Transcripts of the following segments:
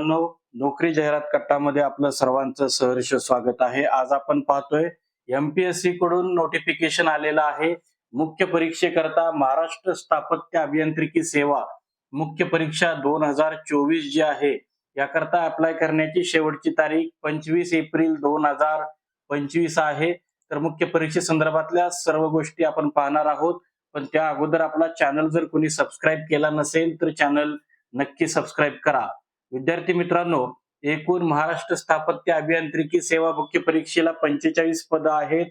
मित्रांनो नोकरी जाहिरात कट्टामध्ये आपलं सर्वांचं सहर्ष स्वागत आहे. आज आपण पाहतोय एमपीएससी कडून नोटिफिकेशन आलेलं आहे. मुख्य परीक्षेकरता महाराष्ट्र स्थापत्य अभियांत्रिकी सेवा मुख्य परीक्षा दोन हजार चोवीस जी आहे. याकरता अप्लाय करण्याची शेवटची तारीख पंचवीस एप्रिल दोन हजार पंचवीस आहे. तर मुख्य परीक्षे संदर्भातल्या सर्व गोष्टी आपण पाहणार आहोत. पण त्या अगोदर आपला चॅनल जर कोणी सबस्क्राईब केला नसेल तर चॅनल नक्की सबस्क्राईब करा. विद्यार्थी मित्रांनो एकूण महाराष्ट्र स्थापत्य अभियांत्रिकी सेवा मुख्य परीक्षेला पंचेचाळीस पद आहेत.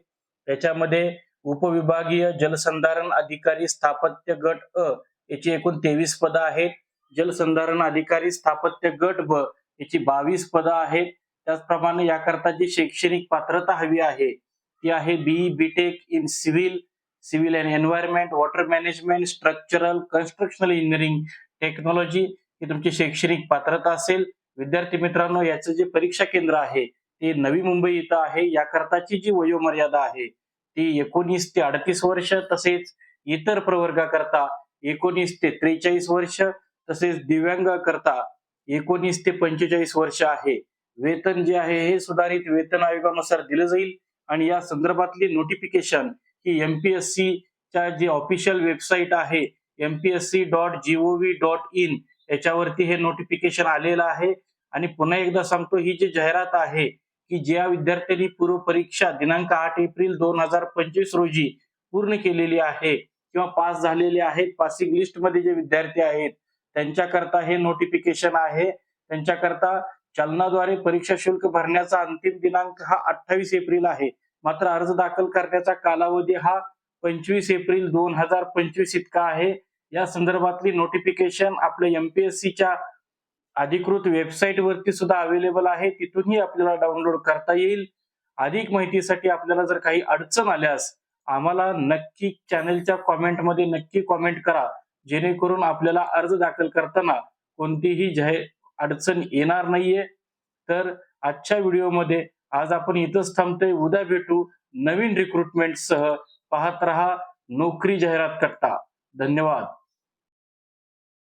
त्याच्यामध्ये उपविभागीय जलसंधारण अधिकारी स्थापत्य गट अ याची एकूण तेवीस पदं आहेत. जलसंधारण अधिकारी स्थापत्य गट ब याची बावीस पदं आहेत. त्याचप्रमाणे याकरता जी शैक्षणिक पात्रता हवी आहे ती आहे B BTech in civil civil and environment water management structural constructional engineering technology की तुमची शैक्षणिक पात्रता असेल. विद्यार्थी मित्रांनो याचं जे परीक्षा केंद्र आहे ते नवी मुंबई इथं आहे. याकरताची जी वयोमर्यादा आहे ती एकोणीस ते अडतीस वर्ष तसेच इतर प्रवर्गाकरता एकोणीस ते त्रेचाळीस वर्ष तसेच दिव्यांगाकरता एकोणीस ते पंचेचाळीस वर्ष आहे. वेतन जे आहे हे सुधारित वेतन आयोगानुसार दिलं जाईल आणि या संदर्भातली नोटिफिकेशन ही एमपीएससी च्या जी ऑफिशियल वेबसाईट आहे MPSC dot GOV dot in याच्यावरती हे नोटिफिकेशन आलेलं आहे. आणि पुन्हा एकदा सांगतो ही जी जाहिरात आहे की ज्या विद्यार्थ्यांनी पूर्व परीक्षा दिनांक आठ एप्रिल दोन हजार पंचवीस रोजी पूर्ण केलेली आहे किंवा पास झालेले आहेत पासिंग लिस्टमध्ये जे विद्यार्थी आहेत त्यांच्याकरता हे नोटिफिकेशन आहे. त्यांच्याकरता चलनाद्वारे परीक्षा शुल्क भरण्याचा अंतिम दिनांक हा अठ्ठावीस एप्रिल आहे. मात्र अर्ज दाखल करण्याचा कालावधी हा पंचवीस एप्रिल दोन हजार पंचवीस इतका आहे. या संदर्भातली नोटिफिकेशन आपल्या एमपीएससीच्या अधिकृत वेबसाईट वरती सुद्धा अवेलेबल आहे. तिथूनही आपल्याला डाउनलोड करता येईल. अधिक माहितीसाठी आपल्याला जर काही अडचण आल्यास आम्हाला नक्की चॅनलच्या कॉमेंटमध्ये नक्की कॉमेंट करा. जेणेकरून आपल्याला अर्ज दाखल करताना कोणतीही जाहीर अडचण येणार नाहीये. तर आजच्या व्हिडिओमध्ये आज आपण इथंच थांबतोय. उद्या भेटू नवीन रिक्रुटमेंट सह. पाहत रहा नोकरी जाहिरात करता. धन्यवाद.